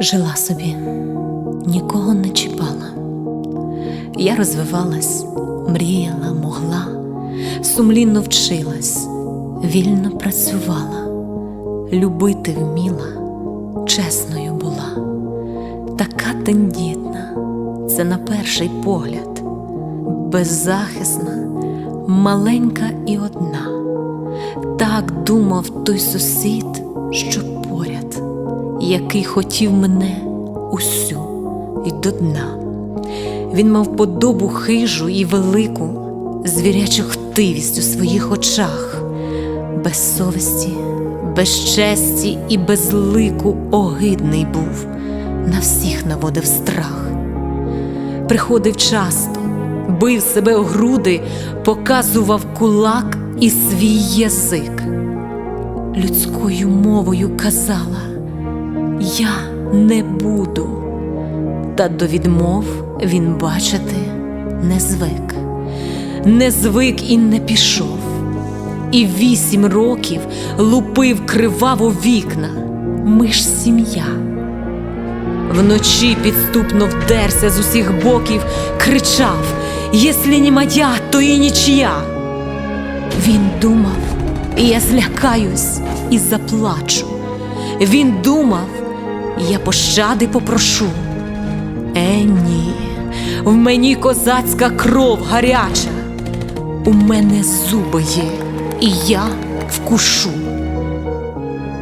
Жила собі, нікого не чіпала. Я розвивалась, мріяла, могла, сумлінно вчилась, вільно працювала, любити вміла, чесною була, така тендітна, це на перший погляд, беззахисна, маленька і одна. Так думав той сусід, що поряд, який хотів мене усю й до дна. Він мав подобу хижу і велику, звірячу хтивість у своїх очах, без совісті, без честі і без лику огидний був, на всіх наводив страх. Приходив часто, бив себе у груди, показував кулак і свій язик. Людською мовою казала: Я не буду. Та до відмов він бачити не звик, не звик і не пішов. І вісім років лупив криваво вікна. Ми ж сім'я. Вночі підступно вдерся з усіх боків, кричав: Єслі не моя, то і нічия. Він думав, я злякаюсь і заплачу. Він думав, я пощади попрошу. Е, ні, в мені козацька кров гаряча. У мене зуби є, і я вкушу.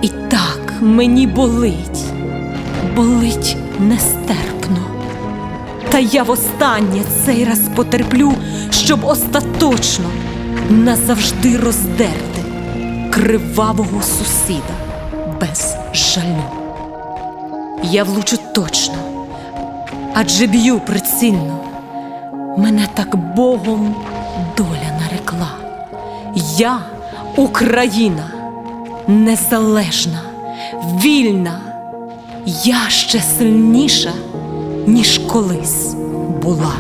І так мені болить, болить нестерпно. Та я востаннє цей раз потерплю, щоб остаточно назавжди роздерти кривавого сусіда без жалю. Я влучу точно, адже б'ю прицільно. Мене так Богом доля нарекла. Я Україна, незалежна, вільна, я ще сильніша, ніж колись була.